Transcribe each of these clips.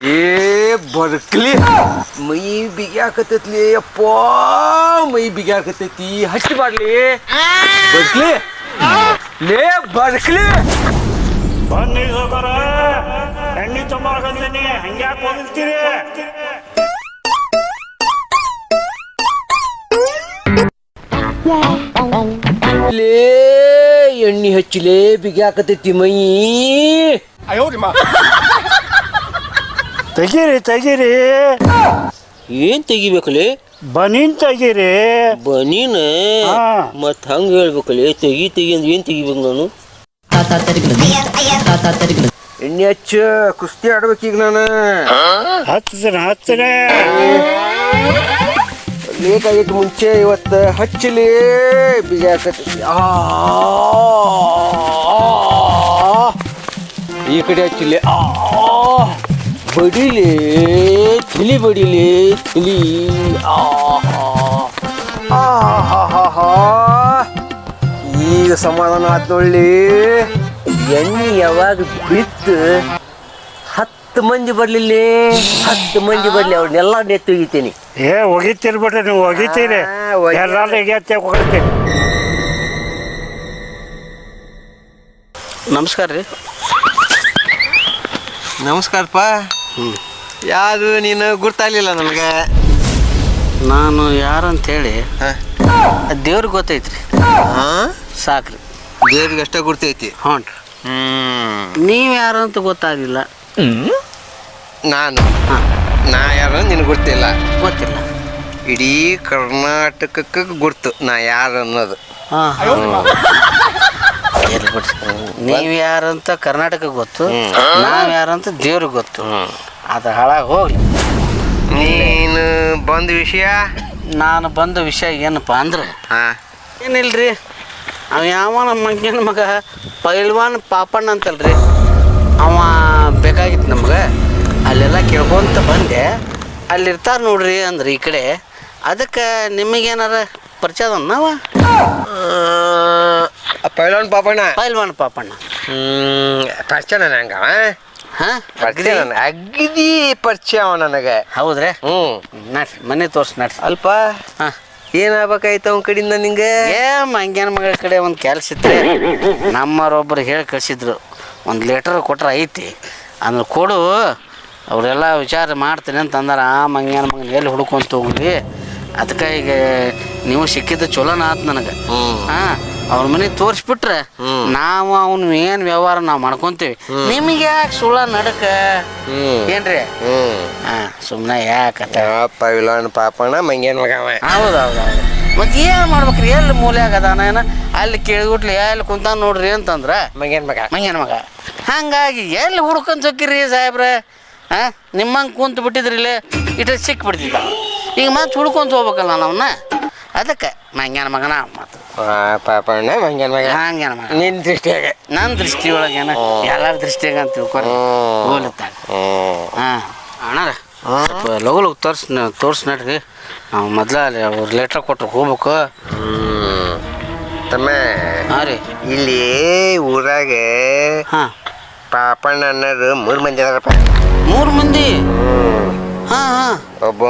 ಏ ಬರ್ಕ್ಲಿ ಮೈ ಬಿಗ್ಯಾಕತ್ತೈತ್ಲಿ ಅಪ್ಪ ಮೈ ಬಿಗ್ಯಾಕತ್ತೈತಿ ಹಚ್ಚಿ ಮಾಡ್ಲಿ ಬರ್ಕ್ಲಿ ಲೇ ಬರ್ಕ್ಲಿ ಬನ್ನಿ ಸೋಕರ ಎಣ್ಣೆ ತುಂಬಾಕಂತೀನಿ ಹಂಗ್ಯಾಕೆ ಓದಿಸ್ತೀರಿ ಲೇ ಎಣ್ಣೆ ಹಚ್ಚಿಲೇ ಬಿಗ್ಯಾಕತ್ತೈತಿ ಮೈ ತೆಗೀರಿ ತೆಗೀರಿ. ಏನ್ ತೆಗಿಬೇಕಲೆ? ಬನೀನ್ ತೆಗೀರಿ. ಬನೀನ? ಹಾ. ಮತ್ ಹಂಗ ಹೇಳ್ಬೇಕಲೆ? ತೆಗಿ ತೆಗಿ ಅಂದ್ರೆ ಏನ್ ತೆಗಿಬೇಕು ನಾನು? ಎಣ್ಣೆ ಹಚ್ಚ ಕುಸ್ತಿ ಆಡ್ಬೇಕೀಗ ನಾನು. ಹತ್ತಿರ ಹತ್ತಿರ ಲೇಟ್ ಆಗಿತ್ತು ಮುಂಚೆ ಇವತ್ತು ಹಚ್ಚಲಿ ಆ. ಈ ಕಡೆ ಹಚ್ಚಲಿ. ಆ. ಬಡಿಲಿ ತಿಳಿ ಬಡಿಲಿ ತಿಳಿ. ಆ ಆ ಹಾ ಹಾ ಹಾ ಈಗ ಸಮಾಧಾನ ಆತ್ ನೋಡ್ಲಿ. ಎಣ್ಣೆ ಯಾವಾಗ ಬಿತ್ತು? ಹತ್ತು ಮಂದಿ ಬರ್ಲಿಲ್ಲ. ಹತ್ತು ಮಂದಿ ಬರ್ಲಿ ಅವ್ರನ್ನೆಲ್ಲ ನೆತ್ತಿ ತೆಗಿತೀನಿ ಏ ಒಗಿತಿರ್ಬಿಟ್ರೆ ನೀವು ಒಗಿತೀರಿ. ಎಲ್ಲರೂ ಎತ್ತೆ ಹೋಗ್ತೀನಿ ನಮಸ್ಕಾರ ರೀ. ನಮಸ್ಕಾರಪ್ಪ. ಯಾರು ನೀನು ಗುರ್ತಾಗ್ಲಿಲ್ಲ ನನಗೆ? ನಾನು ಯಾರಂತ ಹೇಳಿ ಹಾ. ದೇವ್ರಿಗೆ ಗೊತ್ತೈತ್ರಿ. ಹಾಂ? ಸಾಕ್ರಿ. ದೇವ್ರಿಗೆ ಅಷ್ಟೇ ಗುರ್ತೈತಿ. ಹ್ಞೂ ನೀವು ಯಾರು ಅಂತ ಗೊತ್ತಾಗಿಲ್ಲ ನಾನು. ನಾ ಯಾರು ನಿನಗೆ ಗೊತ್ತಿಲ್ಲ ಗೊತ್ತಿಲ್ಲ. ಇಡೀ ಕರ್ನಾಟಕಕ್ಕೆ ಗುರ್ತು ನಾ ಯಾರು ಅನ್ನೋದು. ಹಾಂ. ಬಿಡ್ರಿ ನೀವು ಯಾರಂತ ಕರ್ನಾಟಕ ಗೊತ್ತು ನಾವು ಯಾರಂತ ದೇವ್ರಿಗೆ ಗೊತ್ತು. ಅದು ಹಾಳಾಗಿ ಹೋಗ್ಲಿ. ನೀನು ಬಂದ ವಿಷಯ? ನಾನು ಬಂದ ವಿಷಯ ಏನಪ್ಪ ಅಂದ್ರೆ ಹಾಂ. ಏನಿಲ್ರಿ? ಅವ ಯಾವ ನಮ್ಮ ಮಗ ಪೈಲ್ವಾನ್ ಪಾಪಣ್ಣ ಅಂತಲ್ರಿ. ಅವ ಬೇಕಾಗಿತ್ತು ನಮ್ಗೆ. ಅಲ್ಲೆಲ್ಲ ಕೇಳ್ಕೊಂತ ಬಂದೆ. ಅಲ್ಲಿರ್ತಾರ ನೋಡ್ರಿ ಅಂದ್ರೆ ಈ ಕಡೆ. ಅದಕ್ಕೆ ನಿಮಗೇನಾರ ಪರಿಚಯ ಅದನ್ನವ ಪೈಲೋನ್ ಪಾಪಣ್ಣ. ಪೈಲ್ವಾನ್ ಪಾಪಣ್ಣ. ಹ್ಮ್ ಪರಿಚಯ ನಂಗ ಹಾಂ? ಪರಿಚಯ ಅಗ್ದಿ? ಪರಿಚಯ ಅವ ನನಗೆ. ಹೌದ್ರೆ? ಹ್ಮ್. ನಡ್ರಿ ಮನೆ ತೋರ್ಸ್ ನಡ್ರಿ ಅಲ್ಪ? ಹಾಂ. ಏನಾಗ್ಬೇಕಾಯ್ತು ಅವನ ಕಡೆಯಿಂದ ನಿಂಗೆ? ಏ ಮಂಗ್ಯನ ಮಗಳ ಕಡೆ ಒಂದು ಕೆಲಸ ಇತ್ತು ನಮ್ಮರೊಬ್ಬರು ಹೇಳಿ ಕಳ್ಸಿದ್ರು. ಒಂದು ಲೆಟರ್ ಕೊಟ್ರೆ ಐತಿ. ಅಂದ್ರೆ ಕೊಡು ಅವರೆಲ್ಲ ವಿಚಾರ ಮಾಡ್ತೀನಿ ಅಂತ ಅಂದಾರ ಆ ಮಂಗ್ಯನ ಮಗನ ಎಲ್ಲಿ ಹುಡ್ಕೊಂತ ಹೋಗ್ಲಿ? ಅದಕ್ಕೆ ಈಗ ನೀವು ಸಿಕ್ಕಿದ್ದು ಚಲೋನ ಆತು ನನಗೆ. ಹಾಂ. ಅವ್ರ ಮನೆ ತೋರಿಸ್ಬಿಟ್ರೆ ನಾವು ಅವನು ಏನು ವ್ಯವಹಾರ ನಾವು ಮಾಡ್ಕೊಂತೀವಿ. ನಿಮ್ಗೆ ಯಾಕೆ ಸುಳ್ಳ ನಡಕ. ಏನ್ರಿ? ಸುಮ್ಮನೆ ಯಾಕೆ ಯಾಕತ್ತ ಪೈಲೋನ್ ಪಾಪಣ್ಣ ಮಂಗೇನ್ ಮಗ ಅವ. ಹೌದು ಹೌದು ಹೌದು. ಮತ್ತೆ ಏನು ಮಾಡ್ಬೇಕ್ರಿ? ಎಲ್ಲಿ ಮೂಲೆ ಆಗದಾನ ಏನ? ಅಲ್ಲಿ ಕೇಳಿಬಿಟ್ಲಿ ಎಲ್ಲಿ ಕುಂತಾನ ನೋಡ್ರಿ ಅಂತಂದ್ರ? ಮಂಗೇನ್ ಮಗ. ಮಂಗೇನ್ ಮಗ. ಹಂಗಾಗಿ ಎಲ್ಲಿ ಹುಡ್ಕೊಂಡ್ ಸೊಕ್ಕಿರಿ ಸಾಹೇಬ್ರೆ? ಹಾಂ ನಿಮ್ಮಂಗೆ ಕುಂತು ಬಿಟ್ಟಿದ್ರಿ ಇಲ್ಲೇ ಇಟ್ಟ ಸಿಕ್ಬಿಡ್ತಿದ್ದ. ಈಗ ಮತ್ತೆ ಹುಡ್ಕೊಂತ ಹೋಗ್ಬೇಕಲ್ಲ ನಾವನ್ನ ಅದಕ್ಕೆ ಮಂಗ್ಯಾನ ಮಗನ ಮತ್ತು ಪಾಪಣ್ಣ ಮಂಗೇನ್ ಮಗ. ಹಂಗ್ಯಾನ ಮಗ. ನಿನ್ ದೃಷ್ಟಿಯಾಗ. ನನ್ನ ದೃಷ್ಟಿ ಒಳಗೇನ ಎಲ್ಲರ ದೃಷ್ಟಿಯಾಗ ಅಂತ ತಿಳ್ಕೊರಿ. ಹೋಲತ್ತಾಗ ಹಾಂ. ಅಣ್ಣಾರ ಸ್ವಲ್ಪ ಲಗು ಲಗು ತೋರ್ಸ್ ತೋರ್ಸ್ ನಡ್ರಿ. ನಾವು ಮೊದ್ಲು ಅಲ್ಲಿ ಅವ್ರು ಲೆಟ್ರ್ ಕೊಟ್ರು ಹೋಗ್ಬೇಕು. ಹ್ಮ್. ತಮ್ಮ ಹಾಂ ರೀ. ಇಲ್ಲಿ ಊರಾಗ ಹಾಂ. ಪಾಪಣ್ಣ ಅನ್ನೋದು ಮೂರು ಮಂದಿ ಅದಾರಪ್ಪ. ಮೂರು ಮಂದಿ? ಹಾಂ ಹಾಂ. ಒಬ್ಬ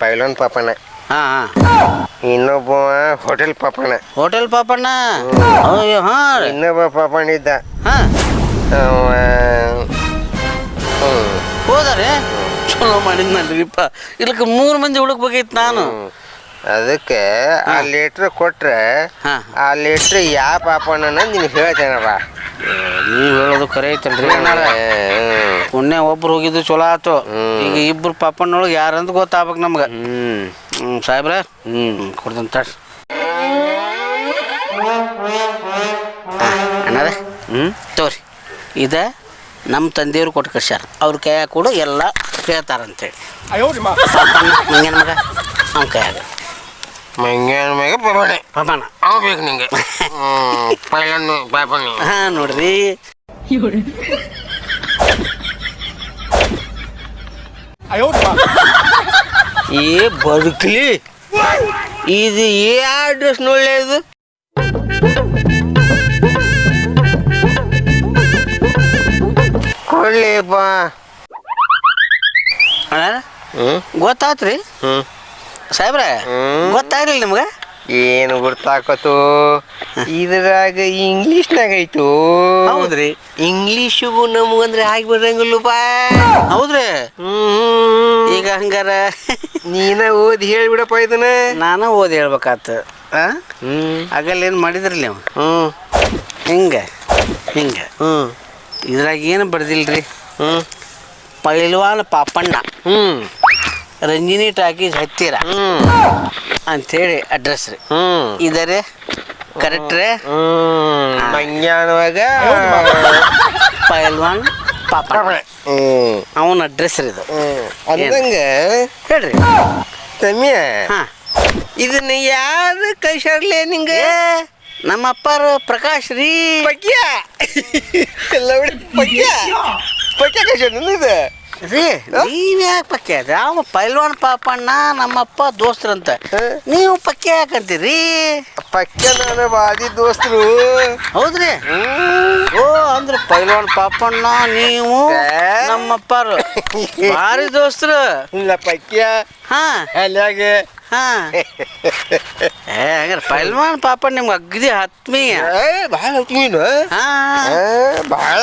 ಪೈಲೋನ್ ಪಾಪಣ್ಣ. ಹಾಂ ಹಾಂ. ಇನ್ನೊಬ್ಬವ ಹೋಟೆಲ್ ಪಾಪಣ್ಣ. ಹೋಟೆಲ್ ಪಾಪಣ್ಣ? ಅಯ್ಯೋ ಹಾಂ ರೀ. ಇನ್ನೊಬ್ಬ ಪಾಪಣ್ಣ ಇದ್ದ. ಹಾಂ. ಅವ ಹ್ಮ್. ಹೋದಾರೆ ಚಲೋ ಮಾಡಿದ್ನಲ್ರಿಪ್ಪ. ಇದಕ್ಕೆ ಮೂರು ಮಂದಿ ಹುಡುಕ್ಬೇಕಿತ್ತು ನಾನು. ಅದಕ್ಕೆ ಆ ಲೀಟ್ರ್ ಕೊಟ್ರೆ ಹಾ. ಆ ಲೀಟ್ರ್ ಯಾವ ಪಾಪಣ್ಣನ ನಿನಗೆ ಹೇಳ್ತೇನಪ್ಪ ನೀವು ಹೇಳೋದು ಕರೆ ಐತಲ್ರಿ. ಅಣ್ಣಾರ ಹ್ಮ್. ಪುಣ್ಯ ಒಬ್ರು ಹೋಗಿದ್ದು ಚಲೋ ಆತು. ಈಗ ಇಬ್ರು ಪಾಪಣ್ಣೊಳಗೆ ಯಾರಂತ ಗೊತ್ತಾಗ್ಬೇಕು ನಮ್ಗೆ. ಹ್ಮ್. ಹ್ಞೂ ಸಾಹೇಬ್ರೆ? ಹ್ಞೂ ಕೊಡ್ತೀನಿ ತಡ್ರಿ ಅಣ್ಣಾರ ಹ್ಞೂ ತೋರಿ ಇದ ನಮ್ಮ ತಂದೆಯವ್ರು ಕೊಟ್ಟು ಕಳ್ಸ್ಯಾರ. ಅವ್ರ ಕೈಯಾಗ ಕೂಡ ಎಲ್ಲ ಕೇಳ್ತಾರಂತೇಳಿ ಮಂಗನ ಮಗ? ಅವ್ನ ಕೈಯಾಗ. ಮಂಗ್ಯಾನ ಮಗ? ಪ್ರಮಾಣ ಪ್ರಮಾಣ ಅವ ಬೇಕು ನಿಂಗೆ. ಹಾಂ ನೋಡ್ರಿ. ಏ ಬದುಕಲಿ. ಇದು ಏ ಅಡ್ರೆಸ್ ನೋಡ್ಲೆ ಇದು? ಕೊಡ್ಲಿಪ್ಪ. ಅಣ್ಣ ಗೊತ್ತಾತ್ರಿ? ಹ್ಮ್. ಸಾಹೇಬ್ರ ಹ್ಮ್. ಗೊತ್ತಾಗ್ಲಿಲ್ಲ ನಿಮ್ಗೆ? ಏನು ಗುರ್ತಾಕತು? ಇದ್ರಾಗ ಇಂಗ್ಲೀಷ್ನಾಗ ಐತು ಹೌದ್ರಿ. ಇಂಗ್ಲೀಷಿಗೂ ನಮಗಂದ್ರೆ ಆಗಿ ಬರಂಗಿಲ್ಲಪ್ಪ ಹೌದ್ರಿ. ಹ್ಮ್. ಈಗ ಹಂಗಾರ? ನೀನ ಓದಿ ಹೇಳ್ಬಿಡಪ್ಪ ಇದನ್ನ. ನಾನು ಓದಿ ಹೇಳ್ಬೇಕಾತ. ಆಗಲ್ಲ ಏನು ಮಾಡಿದ್ರಿ ನೀವು ಹ್ಮ್. ಹಿಂಗೆ ಹಿಂಗೆ. ಹ್ಮ್. ಇದ್ರಾಗ ಏನು ಬಡ್ದಿಲ್ರಿ ಹ್ಮ್. ಪೈಲ್ವಾನ್ ಪಾಪಣ್ಣ. ಹ್ಮ್. ರಂಜಿನಿ ಟಾಕೀಸ್ ಹತ್ತಿರ. ಅಂತೇಳಿ ಅಡ್ರೆಸ್ ರೀ. ಹ್ಮ್. ಇದರೇ ಕರೆಕ್ಟ್ ರೀ? ಪೈಲ್ವಾನ್ ಪಾಪ. ಅವನ ಅಡ್ರೆಸ್ ರೀ ಇದು. ಅಂದಂಗ ಹೇಳ್ರಿ. ತಮ್ಮಿಯ ಹಾಂ. ಇದನ್ನ ಯಾರು ಕಳ್ಸಾರ್ಲೆ ನಿಂಗೆ? ನಮ್ಮ ಅಪ್ಪಾರು ಪ್ರಕಾಶ್ ರೀ. ಪಕ್ಯ. ಎಲ್ಲ ಪಕ್ಯ. ಪಕ್ಯ ಕಳ್ಸಾರ ಇದು? ರೀ ನೀವ್ ಯಾಕೆ ಪಕ್ಕೆ ಅವ ಪೈಲ್ವಾನ್ ಪಾಪಣ್ಣ ನಮ್ಮಪ್ಪ ದೋಸ್ತರಂತ? ನೀವು ಪಕ್ಕೆ ಯಾಕಂತೀರಿ ಪಕ್ಕೆ ನಾನು ಬಾದಿ ದೋಸ್ತರು. ಹೌದ್ರಿ? ಓ ಅಂದ್ರೆ ಪೈಲ್ವಾನ್ ಪಾಪಣ್ಣ ನೀವು? ನಮ್ಮಪ್ಪಾರು. ಭಾರಿ ದೋಸ್ತರು. ಇಲ್ಲ ಪಕ್ಯ. ಹಾ. ಅಲ್ಲಾಗ ಹಾ. ಏ ಹಂಗಾರೆ ಪೈಲ್ವಾನ್ ಪಾಪ ನಿಮ್ಗೆ ಅಗ್ದಿ ಆತ್ಮೀಯ ಏ ಭಾಳ ಹತ್ಮೀನು. ಹಾ. ಭಾಳ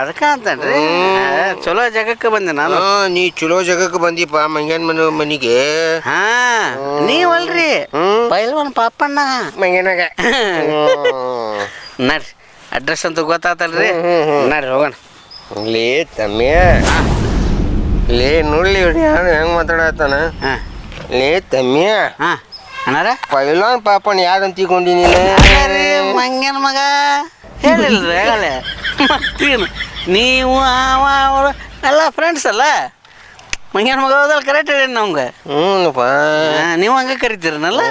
ಅದಕ್ಕೆ ಅಂತನ್ರಿ. ಏ, ಚಲೋ ಜಗಕ್ಕೆ ಬಂದೆ ನಾನು. ನೀ ಚಲೋ ಜಾಗಕ್ಕೆ ಬಂದಿಪ್ಪ ಮಂಗ್ಯಾನ್ ಮನೆ ಮನಿಗೆ. ಹಾ. ನೀವಲ್ರಿ? ಹ್ಮ್. ಪೈಲ್ವಾನ್ ಪಾಪಣ್ಣ. ಮಂಗ್ಯಾನಾಗ. ನಡ್ರಿ ಅಡ್ರೆಸ್ ಅಂತ ಗೊತ್ತಾತಲ್ರಿ. ಹ್ಮ್, ಹ್ಮ್, ಹ್ಮ್. ನಡ್ರಿ ಹೋಗೋಣ. ಲೇ ತಮ್ಮ ಲೇ ನೋಡ್ಲಿ ಇವ್ರು ಯಾರು ಹೆಂಗ್ ಮಾತಾಡತ್ತಾನ ಹಾ. ಲೇ ತಮ್ಯ ಹಾ ಅಣ್ಣಾರ ಪೈಲಾನ್ ಪಾಪನ್ ಯಾರು ಅಂತಿಕೊಂಡಿ ನೀನು ರೀ ಮಂಗನ ಮಗ ಹೇಳಿಲ್ರಿ ಆಗಲೇ ಮತ್ತೇನು ನೀವು ಅವ ಅವರು ಎಲ್ಲ ಫ್ರೆಂಡ್ಸ್ ಅಲ್ಲ ಮಂಗ್ಯಾನ ಮಗ ಹೋದಲ್ಲ ಕರೆಕ್ಟ್ ಹೇಳಿ ನಮ್ಗೆ ಹ್ಞೂನಪ್ಪ ನೀವು ಹಂಗೆ ಕರಿತೀರನಲ್ಲ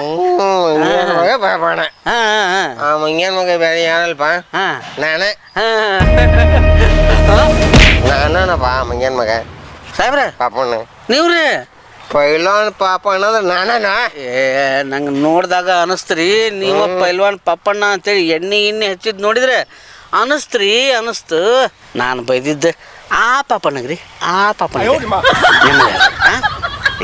ಮಂಗ್ಯಾನ ಮಗ ಪಾಪಣ ಹಾಂ ಹಾಂ ಆ ಮಂಗ್ಯಾನ ಮಗ ಬೇರೆ ಯಾರಲ್ಪ ಹಾಂ ನಾನ ಹಾಂ ನಾನಪ್ಪ ಮಂಗ್ಯಾನ ಮಗ ಸಾಹೇಬ್ರ ಪಾಪಣ್ಣ ನೀವು ರೀ ಪಾಪ ಪಾಪಣ್ಣ ಅಂದ್ರೆ ನಾನನ? ಏ ನಂಗೆ ನೋಡಿದಾಗ ಅನಿಸ್ತ್ರಿ. ನೀವು ಪೈಲ್ವಾನ್ ಪಪ್ಪಣ್ಣ ಅಂತೇಳಿ ಎಣ್ಣೆ ಎಣ್ಣೆ ಹಚ್ಚಿದ್ ನೋಡಿದ್ರೆ ಅನಿಸ್ತ್ರಿ ಅನಿಸ್ತು. ನಾನು ಬೈದಿದ್ದೆ. ಆ ಪಾಪಣ್ಣಗ್ರಿ ಆ ಪಾಪಣ್ಣ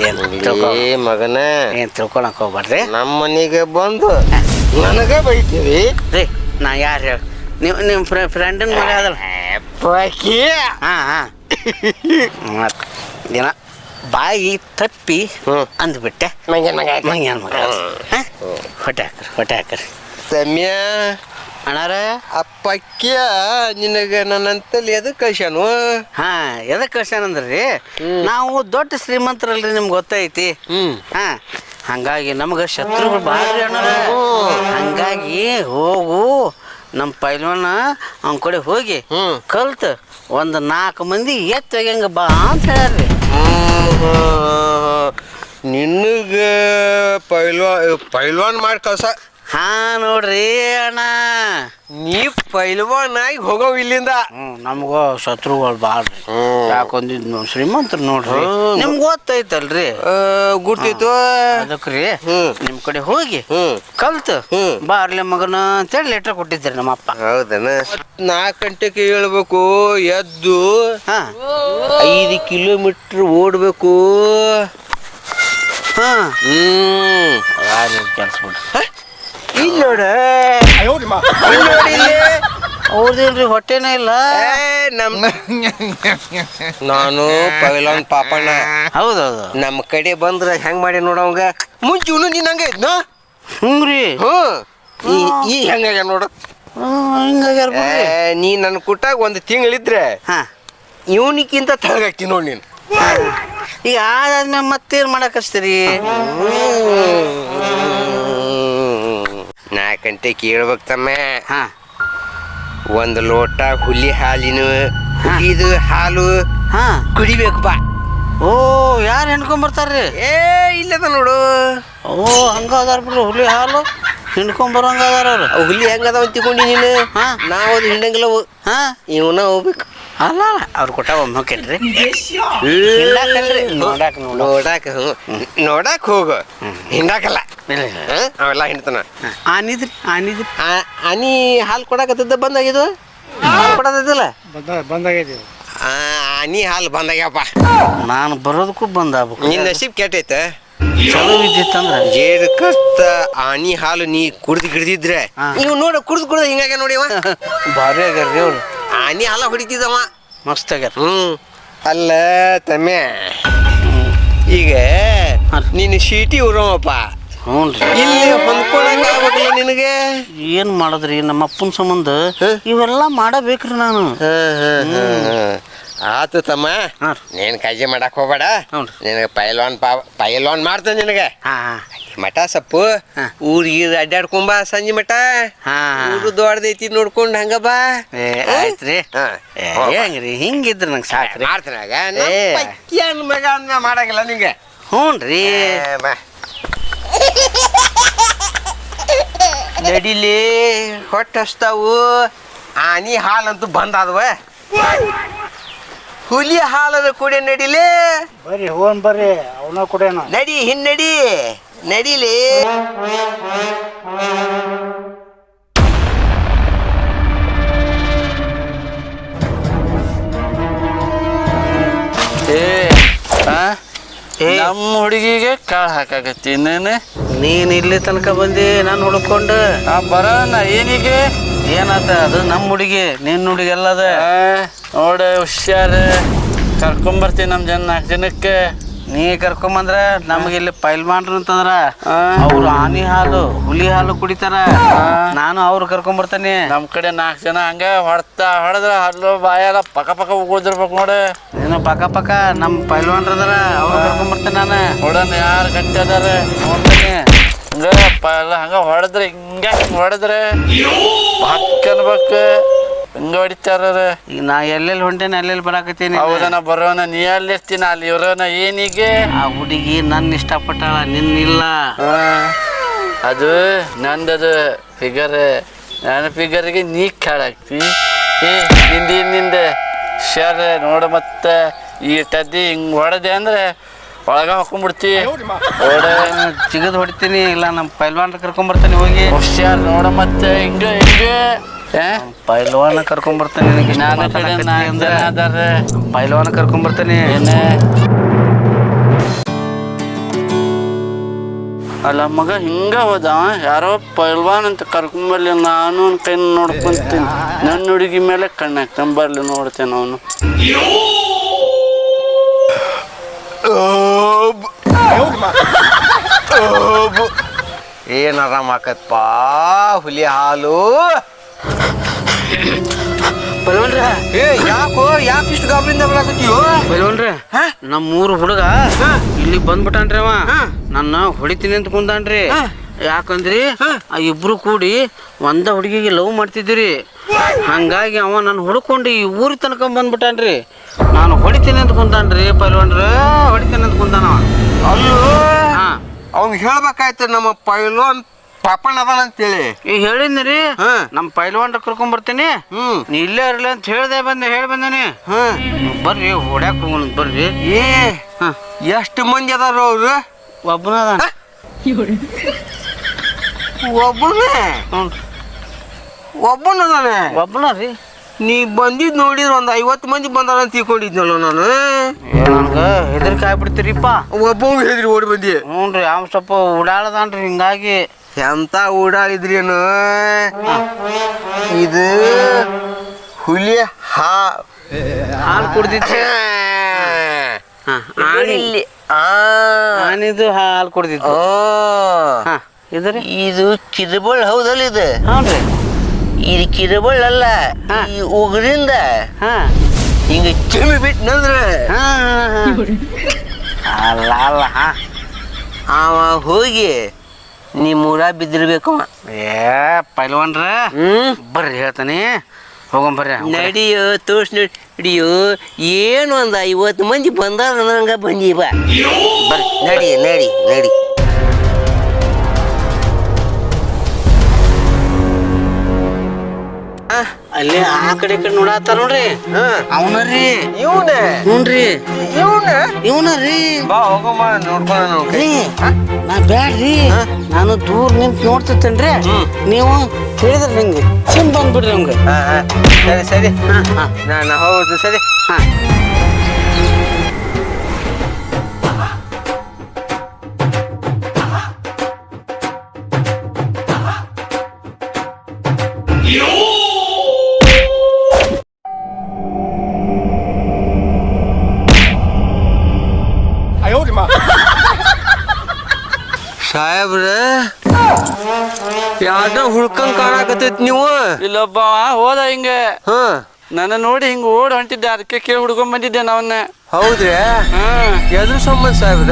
ಏನು ತಿಳ್ಕೊ ಏ ಮಗನ. ಏನು ತಿಳ್ಕೊಳಕ್ ಹೋಗ್ಬೇಡ್ರಿ ನಮ್ಮ ಮನೆಗೆ ಬಂದು ನನಗೆ ಬೈತೀವಿ. ರೀ ನಾ ಯಾರು ಹೇಳಿ? ನೀವು ನಿಮ್ಮ ಫ್ರೆ ಫ್ರೆಂಡಿನ ಮಗ ಅದಲ್ಲ. ಪಾಕಿ. ಹಾಂ ಹಾಂ. ಮತ್ತು ದಿನ. ಬಾಯಿ ತಪ್ಪಿ ಹ್ಮ್. ಅಂದ್ಬಿಟ್ಟೆ. ಮಂಗ್ಯಾನ ಮಗ ಮಂಗ್ಯಾನ ಮಗ ಹಾಂ? ಹೊಟ್ಟೆ ಹಾಕ್ರಿ ಹೊಟ್ಟೆ ಹಾಕ್ರಿ. ಸಮಯ. ಅಣ್ಣಾರ? ಅಪ್ಪಕ್ಕಿಯ ನಿನಗೆ ನನ್ನಂತಲ್ಲಿ ಎದಕ್ಕೆ ಕಳ್ಸ್ಯಾನು? ಹಾ ಎದಕ್ಕೆ ಕಳ್ಸ್ಯಾನಂದ್ರಿ ನಾವು ದೊಡ್ಡ ಶ್ರೀಮಂತರಲ್ರಿ ನಿಮ್ಗೆ ಗೊತ್ತೈತಿ. ಹ್ಮ್. ಹಾ ಹಂಗಾಗಿ ನಮ್ಗೆ ಶತ್ರುಗಳು ಭಾಳ ಅಣ್ಣ ಹಂಗಾಗಿ ಹೋಗು ನಮ್ಮ ಪೈಲ್ವನ ಅವನ ಕಡೆ ಹೋಗಿ ಹ್ಮ್. ಕಲ್ತು ಒಂದು ನಾಲ್ಕು ಮಂದಿ ಎತ್ತ ಹೆಂಗ ಬಾ ಅಂತ ಹೇಳ್ರಿ ನಿನಗ ಪೈಲ್ವಾ ಪೈಲ್ವಾನ್ ಮಾಡಿ ಕಳ್ಸ. ಹಾ ನೋಡ್ರಿ ಅಣ್ಣ. ನೀ ಪೈಲ್ವಾನಾಗಿ ಹೋಗೋ ಇಲ್ಲಿಂದ. ನಮ್ಗೂ ಶತ್ರುಗಳು ಭಾಳ ರೀ ಹ್ಮ್. ಯಾಕೊಂದಿದ್ ಶ್ರೀಮಂತರು ನೋಡ್ರಿ. ನಿಮ್ಗೆ ಗೊತ್ತೈತಲ್ರಿ? ಗುರ್ತಿತ್ತು. ಅದಕ್ರಿ ನಿಮ್ ಕಡೆ ಹೋಗಿ ಕಲ್ತು ಬಾರ್ಲಿ ಮಗನ ಅಂತೇಳಿ ಲೆಟರ್ ಕೊಟ್ಟಿದ್ರಿ ನಮ್ಮಪ್ಪ. ಹೌದನ? ನಾಲ್ಕು ಗಂಟೆಗೆ ಹೇಳ್ಬೇಕು ಎದ್ದು ಐದು ಕಿಲೋಮೀಟ್ರ್ ಓಡ್ಬೇಕು. ಹಾ. ಹ್ಮ್. ಕೆಲಸ ಬಿಡ್ರಿ ಇಲ್ಲಿ ನೋಡ ನೋಡಿ. ಹೌದಿಲ್ರಿ ಹೊಟ್ಟೆನೇ ಇಲ್ಲ? ನಾನು ಪೈಲಾನ್ ಪಾಪಣ್ಣ. ಹೌದೌದು. ನಮ್ಮ ಕಡೆ ಬಂದ್ರ ಹೆಂಗ್ ಮಾಡಿ ನೋಡವಂಗ ಮುಂಚೆ ಇವನು ನೀನ್ ಹಂಗ ಇದ್ನ? ಹ್ಞೂರಿ ಹ್ಮ್ ಈ ಈ ಹೆಂಗ ನೋಡು. ಹಿಂಗಾಗ್ಯಾರ ನೀ ನನ್ನ ಕುಟ್ಟಾಗ ಒಂದು ತಿಂಗಳಿದ್ರೆ ಹಾ. ಇವನಿಕ್ಕಿಂತ ತಳಗಾಕ್ತಿ ನೋಡಿ ನೀನು. ಈಗ ಆದ್ಮೇಲೆ ಮತ್ತೇನು ಮಾಡಕ್ ಹಚ್ತೀರಿ? ನಾಲ್ಕು ಗಂಟೆ ಕೇಳ್ಬೇಕು ತಮ್ಮ. ಹಾ. ಒಂದು ಲೋಟ ಹುಲಿ ಹಾಲಿನ ಇದು ಹಾಲು ಹಾ. ಕುಡಿಬೇಕು ಬಾ. ಓ ಯಾರು ಹೆಣ್ಕೊಂಬರ್ತಾರ್ರಿ ಏ ಇಲ್ಲದ ನೋಡು. ಓ ಹಂಗ ಅದಾರ ಬಿಡ್ರಿ ಹುಲಿ ಹಾಲು. ಹಿಂಡ್ಕೊಂಬರಂಗ ಅದಾರ ಅವ್ರು. ಅವು ಹುಲಿ ಹೆಂಗದ ಅಂತ ತಿಳ್ಕೊಂಡಿ ನೀನು? ಹಾ. ನಾವು ಅದು ಹಿಂಡಂಗಿಲ್ಲ ಅವು. ಹಾ. ಇವನ ಹೋಗ್ಬೇಕು. ಅಲ್ಲ ಅಲ್ಲ. ಅವ್ರು ಕೊಟ್ಟ ಒಮ್ಮೆ ಹಿಂಡಾಕಲ್ರಿ. ನೋಡಾಕ ನೋಡ. ನೋಡಾಕ ಹ್ಞೂ ನೋಡಾಕ ಹೋಗು. ಹಿಂಡಾಕಲ್ಲ? ಅವೆಲ್ಲ ಹಿಂಡ್ತಾನ. ಆನಿದ್ರಿ ಆನಿದ್ರಿ. ಆ- ಆನಿ ಹಾಲು ಕೊಡಕತ್ತಿದ್ದ ಬಂದಾಗಿದ್ದು? ಹಾಲು ಕೊಡದಿಲ್ಲ ಬಂದ ಬಂದಾಗೈತಿ. ಆ ಆನಿ ಹಾಲು ಬಂದಾಗ್ಯಪ್ಪ. ನಾನು ಬರೋದಕ್ಕೂ ಬಂದಾಗ ನಿನ್ನ ನಸೀಬ್ ಕೆಟ್ಟೈತೆ? ಚಲೋ ಇದ್ದಿತ್ತಂದ್ರೆ. ಜೇಡ್ ಕಷ್ಟ ಆನಿ ಹಾಲು ನೀ ಕುಡ್ದು ಗಿಡ್ದಿದ್ರೆ. ಹಾ. ನೀವು ನೋಡ ಕುಡ್ದು ಕುಡ್ದು ಹಿಂಗಾಗ ನೋಡಿ ಭಾರಿ ಆಗ್ಯಾರ್ರಿ ಅವ್ರು. ಆನಿ ಹಾಲ ಹೊಡಿತಿದ್ದವ ಮಸ್ತ್ ಆಗ್ಯಾರ. ಹ್ಮ್. ಅಲ್ಲ ತಮ್ಮ. ಈಗ. ನೀನು ಶೀಟಿ ಉರಮಪ್ಪ ಹ್ಞೂ ರೀ ಇಲ್ಲಿ ಹೊಂದ್ಕೊಳಕ್ ಆಗ್ಬೇಕಲ್ಲ ನಿನಗೆ? ಏನು ಮಾಡೋದ್ರಿ ನಮ್ಮ ಅಪ್ಪನ ಸಂಬಂಧ? ಇವೆಲ್ಲ ಮಾಡಬೇಕ್ರಿ ನಾನು. ಆತು ತಮ್ಮ ಹಾಂ ನೀನ್ ಕಾಳಜಿ ಮಾಡಕ್ ಹೋಗ್ಬೇಡ. ಹ್ಞೂ ರೀ ನಿನಗೆ ಪೈಲ್ವಾನ್ ಪಾ ಪೈಲ್ವಾನ್ ಮಾಡ್ತೇನೆ ನಿನಗೆ. ಹಾಂ ಮಠ ಸಪ್ಪು ಊರ್ ಊರಿಗೆ ಅಡ್ಡಾಡ್ಕೊಂಬ ಸಂಜೆ ಮಠ. ಹಾಂ. ಊರು ದೊಡ್ಡದೈತಿ ನೋಡ್ಕೊಂಡು ಹಂಗ ಬಾ. ಏ ಆಯ್ತು ರೀ ಹಾ. ಏ ಹೆಂಗ್ರಿ? ಹಿಂಗಿದ್ರೆ ನಂಗೆ ಸಾಕ್ರಿ. ಮಾಡ್ತಾನಾಗ ಏ. ಪಕ್ಕಿಯನ್ ಮಗ ಅನ್ನ ಮಾಡಂಗಿಲ್ಲ ನಿಂಗೆ. ಹ್ಞೂ ರೀ ಏ, ಬಾ. ನಡಿಲಿ ಹೊಟ್ಟೆ ಹಸ್ತಾವು ಆನಿ ಹಾಲಂತೂ ಬಂದಾದವ. ಹುಲಿ ಹಾಲದ ಕುಡಿ ನಡಿಲಿ. ಬರ್ರಿ ಹೋನ್ ಬರ್ರಿ ಅವನ ಕುಡಿಯೋಣ ನಡಿ ಹಿನ್ನಡಿ ನಡಿಲಿ. ಏ? ನಮ್ಮ ಹುಡುಗಿಗೆ ಕಾಳು ಹಾಕಾಗತ್ತಿ ಇನ್ನೇನೆ ನೀನು ಇಲ್ಲಿ ತನಕ ಬಂದಿ ನಾನು ಹುಡ್ಕೊಂಡು. ಆ ಬರೋಣ ಏನಿಗೆ? ಏನಾತ ಅದು? ನಮ್ಮ ಹುಡುಗಿ ನಿನ್ನ ಹುಡುಗಿ ಎಲ್ಲದ ನೋಡ ಹುಷಾರ. ಕರ್ಕೊಂಬರ್ತೀನಿ ನಮ್ಮ ಜನ ನಾಲ್ಕು ಜನಕ್ಕೆ. ನೀ ಕರ್ಕೊಂಬಂದ್ರ ನಮ್ಗೆ ಇಲ್ಲಿ ಪೈಲ್ವಾನ್ರು ಅಂತಂದ್ರ. ಅವ್ರು ಆನಿ ಹಾಲು ಹುಲಿ ಹಾಲು ಕುಡಿತಾರ. ನಾನು ಅವ್ರು ಕರ್ಕೊಂಬರ್ತಾನೆ. ನಮ್ಮ ಕಡೆ ನಾಲ್ಕು ಜನ ಹಂಗ ಹೊಡ್ತಾ ಹೊಡೆದ್ರ ಹಲ್ಲು ಬಾಯಲ್ಲ ಪಕ್ಕ ಪಕ್ಕ ಉಗುಳ್ದಿರ್ಬೇಕು ನೋಡು. ಏನು ಪಕ್ಕ ಪಕ್ಕ ನಮ್ಮ ಪೈಲ್ವಾನ್ರು ಅದಾರ ಅವ್ರು ಕರ್ಕೊಂಬರ್ತೇನೆ ನಾನು. ಹೊಡನ್ ಯಾರು ಗಟ್ಟಿ ಅದಾರ? ನೋಡ್ತೇನೆ. ಹಂಗ ಹಂಗ ಹೊಡೆದ್ರೆ ಹಿಂಗ ಹೊಡೆದ್ರೆ. ಪಕ್ಕನ್ ಅನ್ಬೇಕು ಹಿಂಗ ಹೊಡಿತಾರ ಈಗ ನಾ ಎಲ್ಲೆಲ್ಲಿ ಹೊಂಟೇನೆ ಅಲ್ಲೆಲ್ಲಿ ಬರಾಕತ್ತೀನಿ ಹೌದನ ಬರೋನ ನೀ ಅಲ್ಲಿ ಇರ್ತೀನಿ ಅಲ್ಲಿ ಇರೋನ ಏನಿಗೆ? ಆ ಹುಡುಗಿ ನನ್ನ ಇಷ್ಟಪಟ್ಟಾಳ ನಿನ್ನಿಲ್ಲ. ಆ, ಅದು ನಂದದು ಫಿಗರ್ ನನ್ನ ಫಿಗರ್ಗೆ ನೀ ಕಾಳಾಗ್ತಿ ಏ ನಿಂದ ನಿಂದ ಶರ್ ನೋಡು ಮತ್ತೆ ಈ ಟದ್ದಿ ಹಿಂಗ್ ಹೊಡೆದೆ ಅಂದ್ರೆ ಒಳಗ ಹಾಕೊಂಡ್ಬಿಡ್ತಿ ಓಡ ಜಿಗದ್ ಹೊಡಿತೀನಿ ಇಲ್ಲ ನಮ್ಮ ಪೈಲ್ವಾನ್ ಕರ್ಕೊಂಬರ್ತಾನೆ ಹೋಗಿ. ಹುಷಾರ್ ನೋಡ ಮತ್ತೆ ಹಿಂಗ ಹಿಂಗ? ಪೈಲ್ವಾನ ಕರ್ಕೊಂಬರ್ತಾನೆ ನಿನಗೆ. ನಾನು ನಾಲ್ಕು ಅಂದ್ರೆ? ಜನ ಅದಾರ ಪೈಲ್ವಾನ ಕರ್ಕೊಂಬರ್ತಾನೆ ಏನೇ? ಅಲ್ಲ ಮಗ ಹಿಂಗ ಹೋದ? ಯಾರೋ ಪೈಲ್ವಾನ್ ಅಂತ ಕರ್ಕೊಂಬರ್ಲಿ ನಾನು ಕೈ ನೋಡ್ಕೊಂತೀನಿ ನನ್ನ ಹುಡುಗಿ ಮೇಲೆ ಕಣ್ಣ ಬರ್ಲಿ ನೋಡ್ತೇನೆ ಅವನು. ಏನ್ ಆರಾಮ ಆಕತ್ಪ ಹುಲಿ ಹಾಲು? ಏ ಯಾಕೋ ಯಾಕೆ ಇಷ್ಟು ಗಾಬರಿಂದ ಬರಾಕತ್ತೀಯೋ? ಪೈಲ್ವಾನ್ರ ನಮ್ಮ ಮೂರು ಹುಡುಗ ಇಲ್ಲಿ ಬಂದ್ಬಿಟ್ಟಾನ್ರಿ ಅವ. ನನ್ನ ಹೊಡಿತೀನಿ ಅಂತ ಕುಂದಾನ್ರಿ. ಯಾಕಂದ್ರಿ? ಆ ಇಬ್ರು ಕೂಡಿ ಒಂದ ಹುಡುಗಿಗೆ ಲವ್ ಮಾಡ್ತಿದ್ರಿ ಹಂಗಾಗಿ ಅವ ನನ್ನ ಹುಡ್ಕೊಂಡು ಈ ಊರಿ ತನಕ ಬಂದ್ಬಿಟ್ಟಾನ್ರಿ. ನಾನು ಹೊಡಿತೀನಿ ಅಂತ ಕುಂತಾನ್ರಿ ಪೈಲ್ವಾನ್ರ ಹೊಡಿತೀನಿ ಅಂತ ಕುಂತಾನ ಅವನು ಅಲ್ಲೋ ಹಾ. ಅವ್ನ್ ಹೇಳ್ಬೇಕಾಯ್ತು ನಮ್ಮ ಪೈಲೋನ್ ಪಾಪಣ್ಣ ಅದಾನ ಅಂತೇಳಿ. ಈಗ ಹೇಳಿದ್ರಿ ಹಾ. ನಮ್ಮ ಪೈಲ್ವಾನ್ರ ಕರ್ಕೊಂಡ್ ಬರ್ತೀನಿ. ಹ್ಮ್. ನೀ ಇಲ್ಲೇ ಇರ್ಲಿ ಅಂತ ಹೇಳ್ದೆ ಬಂದೆ ಹೇಳಿ ಬಂದೇನಿ. ಹ್ಮ್ ಬರ್ರಿ ಹೊಡ್ಯಾಕ ಹೋಗೋಣ ಬರ್ರಿ. ಏ ಹಾ. ಎಷ್ಟು ಮಂದಿ ಅದಾರ ಅವ್ರು? ಒಬ್ಬನ ಅದಾನ. ಒಬ್ಬನೇ ಹ್ಞೂ ಒಬ್ಬನ ಅದಾನೆ? ಒಬ್ಬನ ರೀ? ನೀ ಬಂದಿದ್ ನೋಡಿದ್ರ ಒಂದ್ ಐವತ್ತು ಮಂದಿ ಬಂದಾರ ಅಂತ ತಿಳ್ಕೊಂಡಿದ್ನಲ್ಲ ನಾನು. ನನ್ಗೆ ಹೆದರಿಕೆ ಆಗ್ಬಿಡ್ತೀರಿಪ್ಪ. ಒಬ್ಬ ಹೆದ್ರಿ ಓಡಿ ಬಂದಿ. ಹ್ಞೂ ರೀ ಅವ್ನು ಸ್ವಲ್ಪ ಓಡಾಡದಾನ್ರಿ ಹಿಂಗಾಗಿ. ಎಂತ ಓಡಾಡಿದ್ರೇನು? ಇದು ಹುಲಿ ಹಾ ಹಾಲು ಕುಡ್ದಿತ್ತು ಆನಿದು ಹಾಲು ಕುಡ್ದಿತ್ತು ಇದ್ರಿ? ಇದು ಕಿರುಬಳ್ ಹೌದಲ್ಲ ಇದು? ಹ್ಞೂ ಇದು ಕಿರುಬಳ್ ಅಲ್ಲ. ಈ ಉಗ್ರಿಂದ. ಹಾಂ. ಹಿಂಗ ಚಿಮ್ಮಿ ಬಿಟ್ನಂದ್ರ ಹಾಂ. ಅಲ್ಲ ಅಲ್ಲ ಹಾ. ಅವ ಹೋಗಿ ನಿಮ್ಮೂರ ಬಿದ್ದಿರ್ಬೇಕು ಅವ. ಏ ಪೈಲ್ವಾನ್ರ? ಹ್ಮ್. ಬರ್ರಿ ಹೇಳ್ತಾನೆ. ಹೋಗಂ ಬರ್ರಿ. ನಡಿಯೋ ತೋರ್ಸ್ ನಡಿಯೋ ಏನು ಒಂದ ಐವತ್ತು ಮಂದಿ ಬಂದಾರ ನಂಗ ಬಂದಿ ಬಾ. ಬರ್ರಿ ನಡಿ ನಡಿ ನಡಿ. ಅಲ್ಲಿ ಆ ಕಡೆ ಕಡೆ ನೋಡತ್ತಾರ ನೋಡ್ರಿ. ಅವನ ರೀ. ಇವನ? ಹ್ಞೂ ರೀ. ಇವನ? ಇವನ ರೀ. ಬಾ ಹೋಗಮ್ಮ ನೋಡ್ಕೊಳ್ಳೋಣ ರೀ ನಾ ಬ್ಯಾಡ್ರಿ. ನಾನು ದೂರ ನಿಂತು ನೋಡ್ತಿರ್ತೇನ್ರಿ ನೀವು ಹೇಳಿದ್ರೆ ನಿಂಗೆ ಸುಮ್ ಬಂದ್ಬಿಡ್ರಿ ನಮ್ಗೆ. ಸರಿ ಸರಿ. ಹಾಂ ಹಾಂ. ನಾ ನಾ ಸರಿ. ಹಾಂ. ಯಾವ್ದೋ ಹುಡ್ಕಂಗ್ ಕಾಣಕತ್ತೈತ್ ನೀವು? ಇಲ್ಲೊಬ್ಬ ಹೋದ ಹಿಂಗೆ. ಹಾ. ನನ್ನ ನೋಡಿ ಹಿಂಗೆ ಓಡ್ ಹೊಂಟಿದ್ದೆ ಅದಕ್ಕೆ ಕೇಳಿ ಹುಡ್ಕೊಂಡ್ ಬಂದಿದ್ದೆ ನಾವನ್ನ ಹೌದ್ರಿ? ಹಾ. ಎದ್ರ ಸಂಬಂಧ ಸಾಹೇಬ್ರ?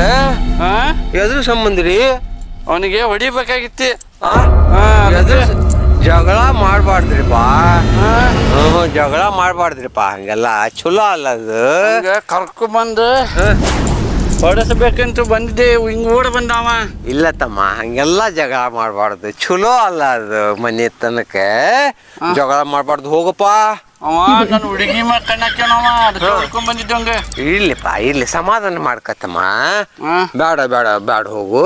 ಹಾ. ಎದ್ರ ಸಂಬಂಧ ರೀ ಅವನಿಗೆ ಹೊಡಿಬೇಕಾಗಿತ್ತು. ಆ? ಹಾ ಎದ್ರ ಸ- ಜಗಳ ಮಾಡ್ಬಾರ್ದ್ರಿಪ್ಪ. ಹ್ಞೂ ಜಗಳ ಮಾಡ್ಬಾರ್ದ್ರಿಪ್ಪ. ಹಂಗೆಲ್ಲ ಚಲೋ ಅಲ್ಲ ಅದು. ಹಂಗ ಕರ್ಕೊಂಬಂದು. ಹ? ಹೊಡೆಸ್ಬೇಕಂತ ಬಂದಿದ್ದೆ ಹಿಂಗ್ ಓಡ ಬಂದಾವ. ಇಲ್ಲ ತಮ್ಮ ಹಂಗೆಲ್ಲ ಜಗಳ ಮಾಡಬಾರ್ದು. ಚಲೋ ಅಲ್ಲ ಅದು ಮನೆ ತನಕ. ಜಗಳ ಮಾಡಬಾರ್ದು ಹೋಗಪ್ಪ. ಅವ ನನ್ನ ಹುಡುಗಿ ಕಣ್ಣಾಕ್ಯಾನವ ಅದಕ್ಕೆ ಹೊಡ್ಕೊಂಡ್ ಬಂದಿದ್ದೆ ಹಂಗ. ಇರ್ಲಿಪ್ಪ ಇರ್ಲಿ ಸಮಾಧಾನ ಮಾಡ್ಕತ್ತಮ್ಮ. ಬ್ಯಾಡ ಬೇಡ ಬೇಡ ಬೇಡ ಹೋಗು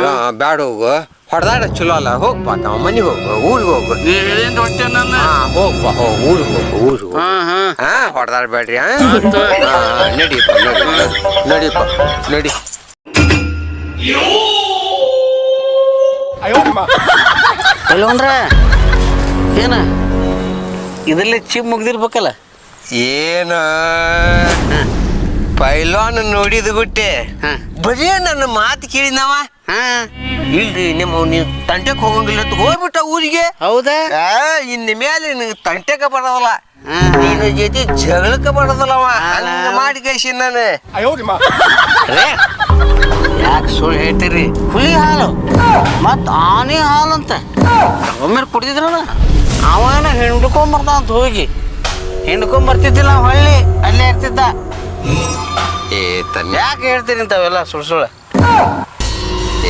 ಬ್ಯಾಡ ಬೇಡ ಹೋಗು. ಹೊಡೆದಾಡ ಚಲೋ ಅಲ್ಲ. ಹೋಗ್ಪ ತಮ್ಮ ಮನೆಗೆ ಹೋಗು ಊರಿಗೆ ಹೋಗು ಹೇಳಿಂದ ಹೊಟ್ಟೆ ನನ್ನ? ಹಾ ಹೋಗ್ಪ ಹೋಗು ಊರಿಗೆ ಹೋಗು ಊರಿಗೆ ಹೋಗು ಹಾ ಹಾ. ಹಾ ಹೊಡೆದಾಡ್ಬೇಡ್ರಿ ಹಾ? ಹಾ, ನಡಿಯಪ್ಪ ನಡಿ. ನಡಿಯಪ್ಪ ನಡಿ ಅಲ್ಲೋನ್ರ ಏನ? ಇದರಲ್ಲಿ ಚಿಪ್ ಮುಗ್ದಿರ್ಬೇಕಲ್ಲ? ಏನ? ಪೈಲ್ವಾನ್ ನೋಡಿದ ಗುಟ್ಟೆ. ಹಾ. ಬರೀ ನನ್ನ ಮಾತು ಕೇಳಿದವ ಹಾ. ಇಲ್ರಿ ನಿಮ್ಮ ನೀವು ತಂಟೆಕ್ ಹೋಗಂಗಿಲ್ಲ ಅಂತ ಹೋಗ್ಬಿಟ್ಟ ಊರಿಗೆ. ಹೌದಾ? ಆ, ಇನ್ನ ಮೇಲೆ ನಿನಗೆ ತಂಟೆಕ ಬರೋದಲ್ಲ. ನೀನ ನಿನ್ನ ಜೊತೆ ಜಗಳಕ್ಕೆ ಬರೋದಲ್ಲವ ಹಂಗ ಮಾಡಿ ಕಳ್ಸಿ ನಾನು. ಯಾಕೆ ಸುಳ್ಳು ಹೇಳ್ತೀರಿ? ಹುಲಿ ಹಾಲು. ಮತ್ತು ಆನೆ ಹಾಲು ಅಂತ. ಒಮ್ಮೆ ಕುಡ್ದಿದ್ರನ ಅವನ ಹಿಂಡ್ಕೊಂಬರ್ದ ಅಂತ ಹೋಗಿ. ಹಿಂಡ್ಕೊಂಬರ್ತಿದ್ದಿಲ್ಲ ಅವ ಹಳ್ಳಿ ಅಲ್ಲೇ ಇರ್ತಿದ್ದ. ಏ ತನ್ನ ಯಾಕೆ ಹೇಳ್ತೀರಿ ಇಂಥವೆಲ್ಲ ಸುಳ್ಳು ಸುಳ್ಳು?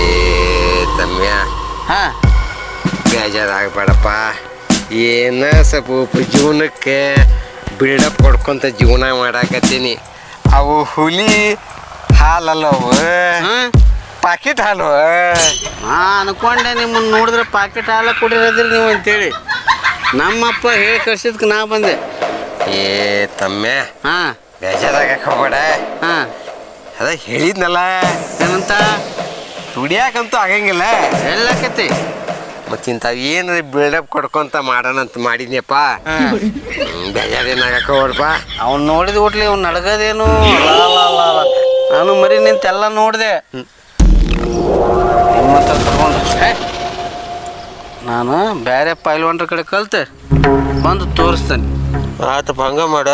ಏ ತಮ್ಯ ಹಾ. ಬೇಜಾರಾಗಬೇಡಪ್ಪ. ಏನ ಸ್ವಲ್ಪ ಜೀವನಕ್ಕೆ ಬಿಲ್ಡಪ್ ಕೊಡ್ಕೊಂತ ಜೀವನ ಮಾಡಾಕತ್ತೀನಿ. ಅವು ಹುಲಿ ಹಾಲಲ್ಲವು. ಪಾಕಿಟ್ ಪಾಕೆಟ್ ಹಾಲು. ನಾ ಅನ್ಕೊಂಡೆ ನಿಮ್ಮನ್ನು ನೋಡಿದ್ರೆ ಪಾಕೆಟ್ ಹಾಲು ಕುಡಿರೋದ್ರಿ ನೀವು ಅಂತೇಳಿ. ನಮ್ಮಪ್ಪ ಹೇಳಿ ಕಳ್ಸಿದ್ಕೆ ನಾ ಬಂದೆ. ಏ ತಮ್ಮೆ ಹಾ. ಬೇಜಾರಾಗಕ್ಕೆ ಹೋಗ್ಬೇಡ. ಹಾ. ಅದ ಹೇಳಿದ್ನಲ್ಲ. ಏನಂತ? ದುಡಿಯಾಕಂತೂ ಆಗಂಗಿಲ್ಲ. ಎಲ್ಲಾಕೈತಿ ಮತ್ತೆ ಇಂಥವು ಏನು ಬಿಲ್ಡಪ್ ಕೊಡ್ಕೊಂತ ಮಾಡೋಣಂತ ಮಾಡಿದ್ನಪ್ಪ ಬೇಜಾರೇನಾಗಕ್ಕೆ ಹೋಗ್ಬೇಡಪ್ಪ ಅವ್ನು ನೋಡಿದ ಹೋಟ್ಲಿ ಅವ್ನು ನಡಗದೇನು. ನಾನು ಮರಿ ನಿಂತೆಲ್ಲ ನೋಡಿದೆ. ನಿಮ್ಮತ್ತ ತಗೊಂಡು ನಾನು ಬೇರೆ ಪೈಲ್ವಾನ್ರ ಕಡೆ ಕಲ್ತೆ. ಬಂದು ತೋರಿಸ್ತೇನೆ. ಆತಪ್ಪ ಹಂಗ ಮಾಡ.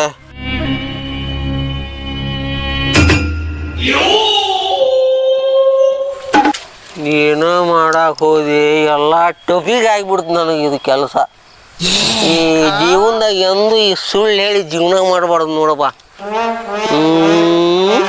ಏನೋ ಮಾಡಕ್ ಹೋದಿ, ಎಲ್ಲ ಟೊಪಿಗೆ ಆಗ್ಬಿಡ್ತು ನನಗೆ ಇದು ಕೆಲಸ. ಈ ಜೀವನದಾಗ ಎಂದು ಈ ಸುಳ್ಳು ಹೇಳಿ ಜೀವನ ಮಾಡಬಾರ್ದು ನೋಡಪ್ಪ. ಹ್ಮ್.